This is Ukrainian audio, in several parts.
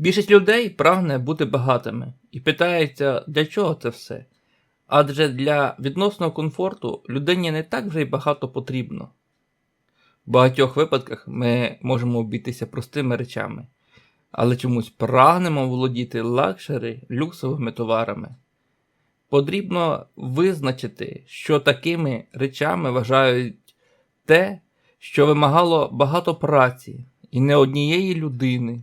Більшість людей прагне бути багатими і питається, для чого це все? Адже для відносного комфорту людині не так вже й багато потрібно. В багатьох випадках ми можемо обійтися простими речами, але чомусь прагнемо володіти лакшери люксовими товарами. Потрібно визначити, що такими речами вважають те, що вимагало багато праці і не однієї людини.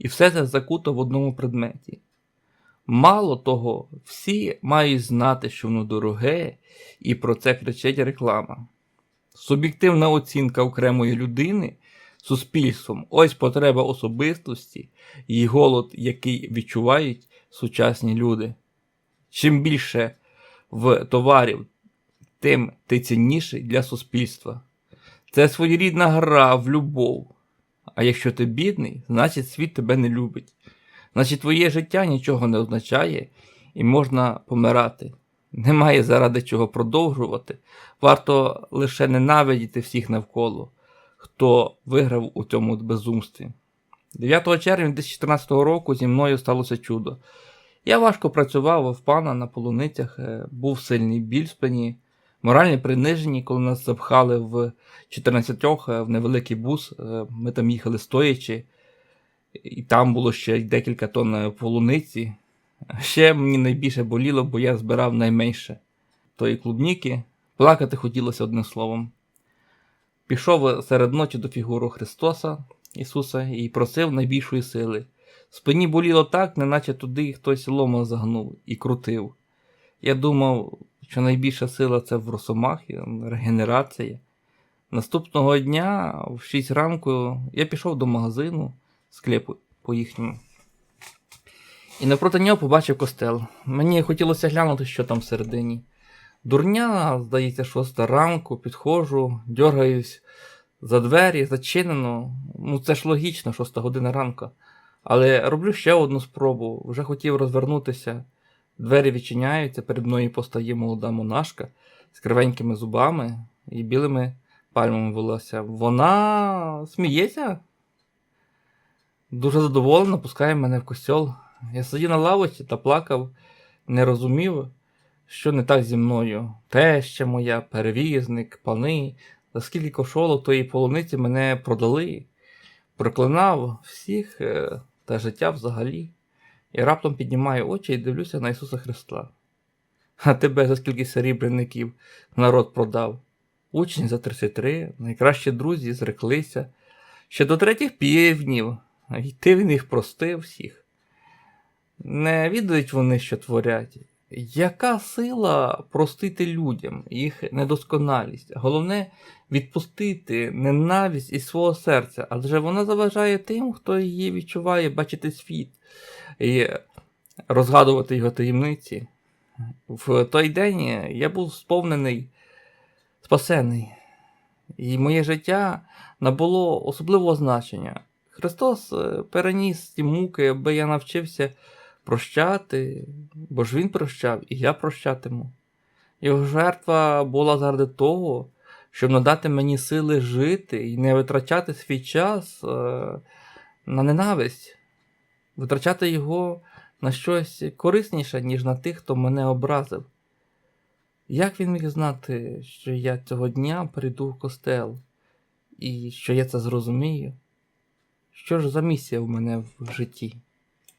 І все це закуто в одному предметі. Мало того, всі мають знати, що воно дороге, і про це кричить реклама. Суб'єктивна оцінка окремої людини суспільством ось потреба особистості і голод, який відчувають сучасні люди. Чим більше в товарів, тим ти цінніший для суспільства. Це своєрідна гра в любов. А якщо ти бідний, значить світ тебе не любить. Значить, твоє життя нічого не означає і можна помирати. Немає заради чого продовжувати. Варто лише ненавидіти всіх навколо, хто виграв у цьому безумстві. 9 червня 2014 року зі мною сталося чудо. Я важко працював в пана на полуницях, е, був сильний біль в спині, моральні принижені, коли нас запхали в 14 в невеликий бус. е, Ми там їхали стоячи, і там було ще декілька тонн е, полуниці. Ще мені найбільше боліло, бо я збирав найменше тої клубніки. Плакати хотілося одним словом. Пішов серед ночі до фігуру Христоса Ісуса і просив найбільшої сили. Спині боліло так, неначе туди хтось лома загнув і крутив. Я думав, що найбільша сила це в росомахі, регенерація. Наступного дня, в 6 ранку, я пішов до магазину, склепу по їхньому. І напроти нього побачив костел. Мені хотілося глянути, що там всередині. Дурня, здається, шоста ранку, підходжу, дергаюсь за двері, зачинено. Ну це ж логічно, шоста година ранку. Але роблю ще одну спробу, вже хотів розвернутися. Двері відчиняються, перед мною постає молода монашка з кривенькими зубами і білими пальмами волосся. Вона сміється. Дуже задоволена, пускає мене в костьол. Я сидів на лавочці та плакав, не розумів, що не так зі мною. Теща моя, перевізник, пани, за скільки кошолок тої полуниці мене продали. Проклинав всіх е, та життя взагалі. І раптом піднімаю очі і дивлюся на Ісуса Христа. А тебе за скільки серебряників народ продав. Учні за 33, найкращі друзі зреклися. Ще до третіх півнів, і ти в них простив всіх. Не відають вони, що творять. Яка сила простити людям, їх недосконалість? Головне відпустити ненависть із свого серця, адже вона заважає тим, хто її відчуває, бачити світ і розгадувати його таємниці. В той день я був сповнений, спасений, і моє життя набуло особливого значення. Христос е, переніс ті муки, аби я навчився прощати, бо ж Він прощав, і я прощатиму. Його жертва була заради того, щоб надати мені сили жити і не витрачати свій час е, на ненависть, витрачати його на щось корисніше, ніж на тих, хто мене образив. Як він міг знати, що я цього дня прийду в костел, і що я це зрозумію? Що ж за місія в мене в житті?